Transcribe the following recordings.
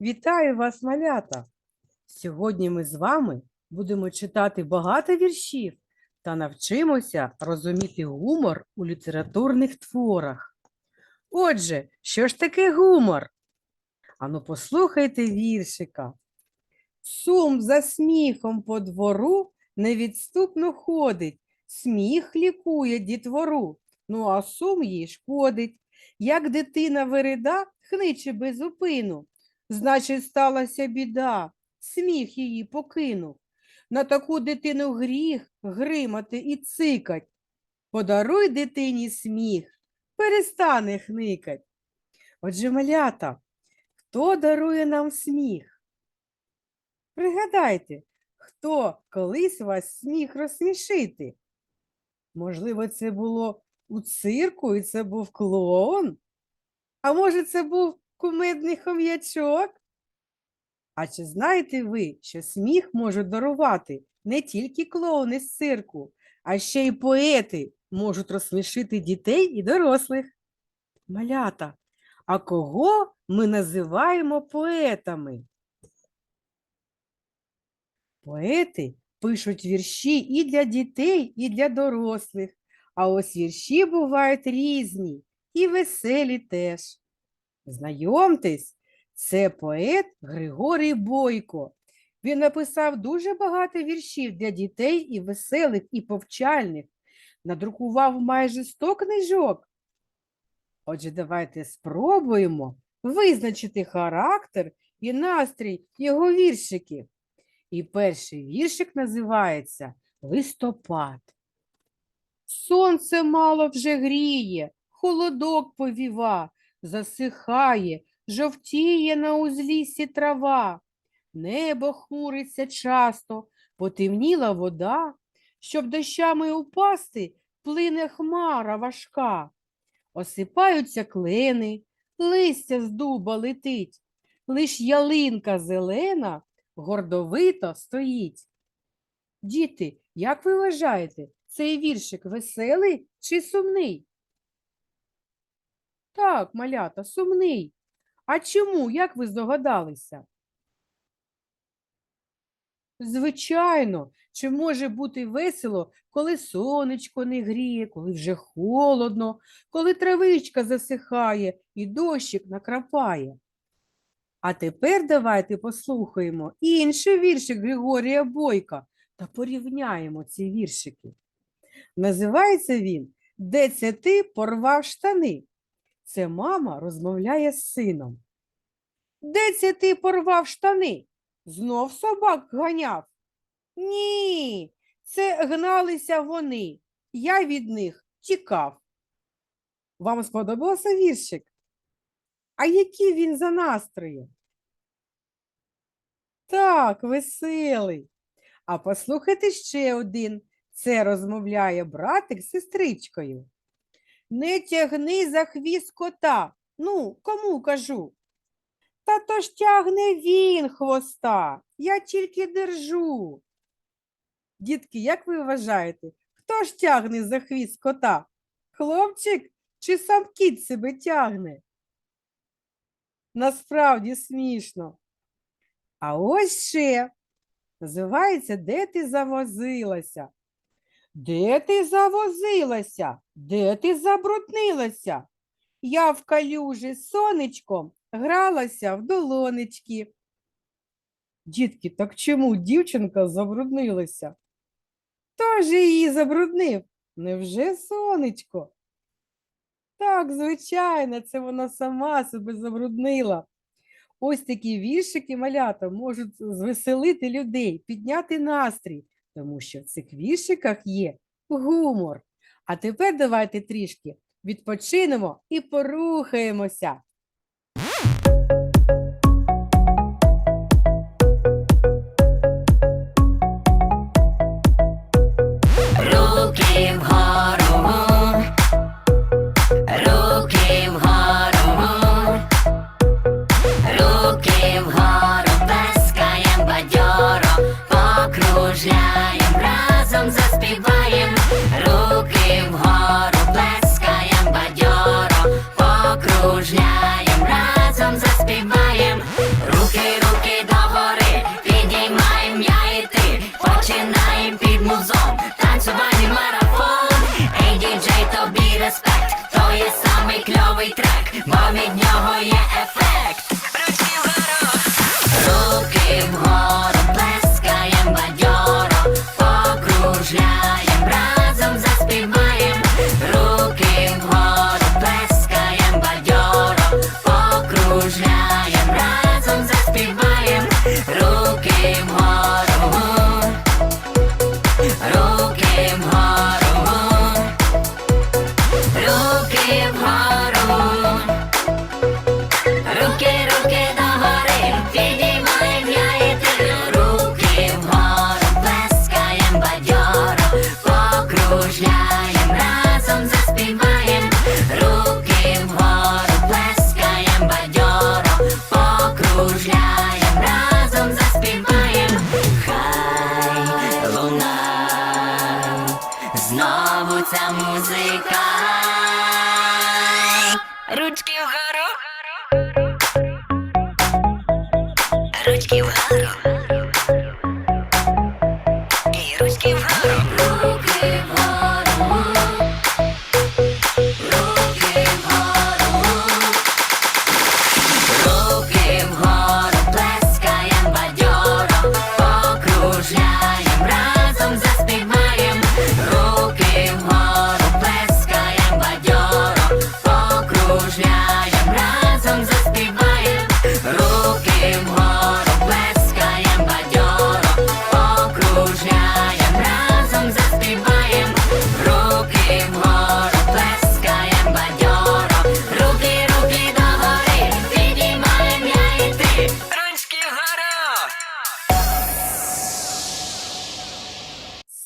Вітаю вас, малята! Сьогодні ми з вами будемо читати багато віршів та навчимося розуміти гумор у літературних творах. Отже, що ж таке гумор? Ану, послухайте віршика. Сум за сміхом по двору невідступно ходить, сміх лікує дітвору, ну а сум їй шкодить. Як дитина вирида, хниче без упину, значить, сталася біда, сміх її покинув. На таку дитину гріх гримати і цикать. Подаруй дитині сміх, перестане хникать. Отже, малята, хто дарує нам сміх? Пригадайте, хто колись вас сміх розсмішити? Можливо, це було у цирку і це був клоун? А може, це був кумедний хом'ячок? А чи знаєте ви, що сміх можуть дарувати не тільки клоуни з цирку, а ще й поети можуть розсмішити дітей і дорослих? Малята, а кого ми називаємо поетами? Поети пишуть вірші і для дітей, і для дорослих, а ось вірші бувають різні і веселі теж. Знайомтесь, це поет Григорій Бойко. Він написав дуже багато віршів для дітей і веселих, і повчальних. Надрукував майже 100 книжок. Отже, давайте спробуємо визначити характер і настрій його віршиків. І перший віршик називається Листопад. Сонце мало вже гріє, холодок повіва, засихає, жовтіє на узліссі трава. Небо хмуриться часто, потемніла вода, щоб дощами упасти, плине хмара важка. Осипаються клени, листя з дуба летить, лиш ялинка зелена гордовито стоїть. Діти, як ви вважаєте, цей віршик веселий чи сумний? Так, малята, сумний. А чому, як ви здогадалися? Звичайно, чи може бути весело, коли сонечко не гріє, коли вже холодно, коли травичка засихає і дощик накрапає. А тепер давайте послухаємо інший віршик Григорія Бойка та порівняємо ці віршики. Називається він Де це ти порвав штани? Це мама розмовляє з сином. Де це ти порвав штани? Знов собак ганяв? Ні, це гналися вони. Я від них тікав. Вам сподобався віршик? А який він за настрою? Так, веселий. А послухайте ще один. Це розмовляє братик з сестричкою. Не тягни за хвіст кота. Ну, кому кажу? Та то ж тягне він хвоста, я тільки держу. Дітки, як ви вважаєте, хто ж тягне за хвіст кота? Хлопчик чи сам кіт себе тягне? Насправді смішно. А ось ще називається Де ти завозилася? Де ти завозилася? Де ти забруднилася? Я в калюжі з сонечком гралася в долонечки. Дітки, так чому дівчинка забруднилася? Хто ж її забруднив? Невже сонечко? Так, звичайно, це вона сама себе забруднила. Ось такі віршики малята можуть звеселити людей, підняти настрій, тому що в цих віршиках є гумор. А тепер давайте трішки відпочинемо і порухаємося.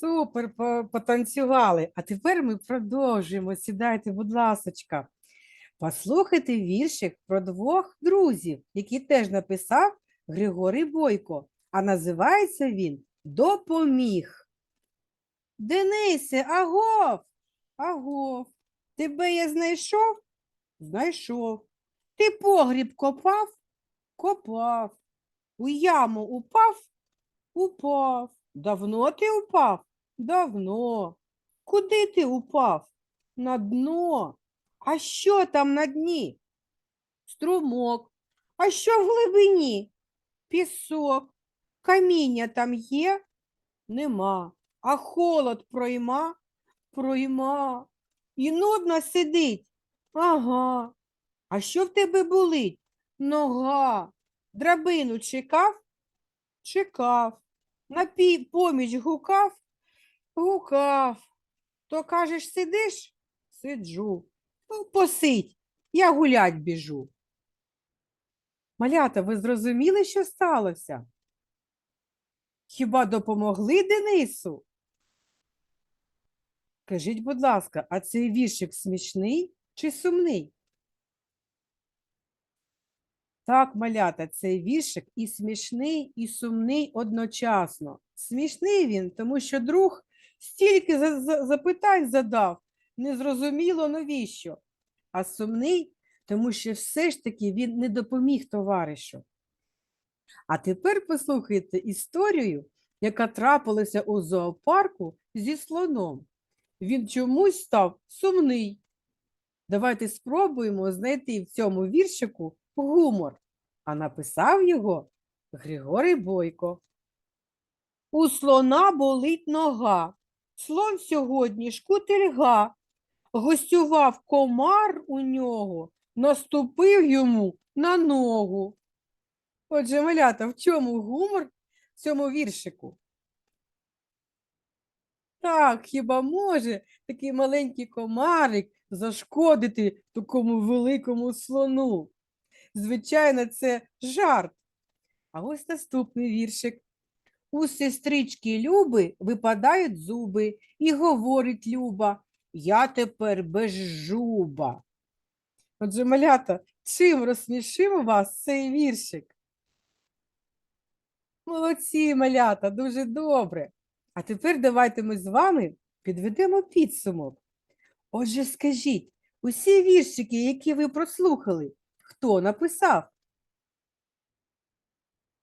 Супер, потанцювали. А тепер ми продовжуємо. Сідайте, будь ласочка. Послухайте віршик про двох друзів, який теж написав Григорій Бойко, а називається він Допоміг. Денисе, агов, агов, тебе я знайшов? Знайшов. Ти погріб копав? Копав. У яму упав? Упав. Давно ти упав? Давно. Куди ти упав? На дно. А що там на дні? Струмок. А що в глибині? Пісок. Каміння там є? Нема. А холод пройма? Пройма. І нудно сидить. Ага. А що в тебе болить? Нога. Драбину чекав? Чекав. На поміч гукав? Гукав. То кажеш, сидиш? Сиджу. Ну, посидь, я гулять біжу. Малята, ви зрозуміли, що сталося? Хіба допомогли Денису? Кажіть, будь ласка, а цей віршик смішний чи сумний? Так, малята, цей віршик і смішний, і сумний одночасно. Смішний він, тому що друг стільки за- за- запитань задав, незрозуміло навіщо. А сумний, тому що все ж таки він не допоміг товаришу. А тепер послухайте історію, яка трапилася у зоопарку зі слоном. Він чомусь став сумний. Давайте спробуємо знайти в цьому віршику гумор, а написав його Григорій Бойко. У слона болить нога. Слон сьогодні шкутильга. Гостював комар у нього, наступив йому на ногу. Отже, малята, в чому гумор в цьому віршику? Так, хіба може такий маленький комарик зашкодити такому великому слону? Звичайно, це жарт. А ось наступний віршик. У сестрички Люби випадають зуби, і говорить Люба, я тепер без жуба. Отже, малята, чим розсмішив вас цей віршик? Молодці, малята, дуже добре. А тепер давайте ми з вами підведемо підсумок. Отже, скажіть, усі віршики, які ви прослухали, хто написав?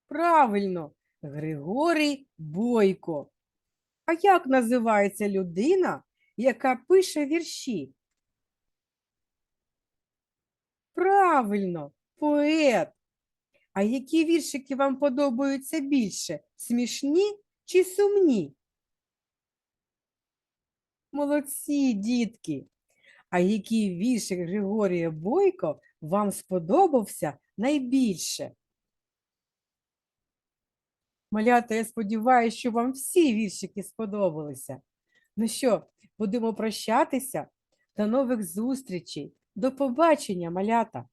Правильно, Григорій Бойко. А як називається людина, яка пише вірші? Правильно, поет. А які віршики вам подобаються більше? Смішні чи сумні? Молодці, дітки. А який віршик Григорія Бойко вам сподобався найбільше? Малята, я сподіваюся, що вам всі віршики сподобалися. Ну що, будемо прощатися. До нових зустрічей. До побачення, малята!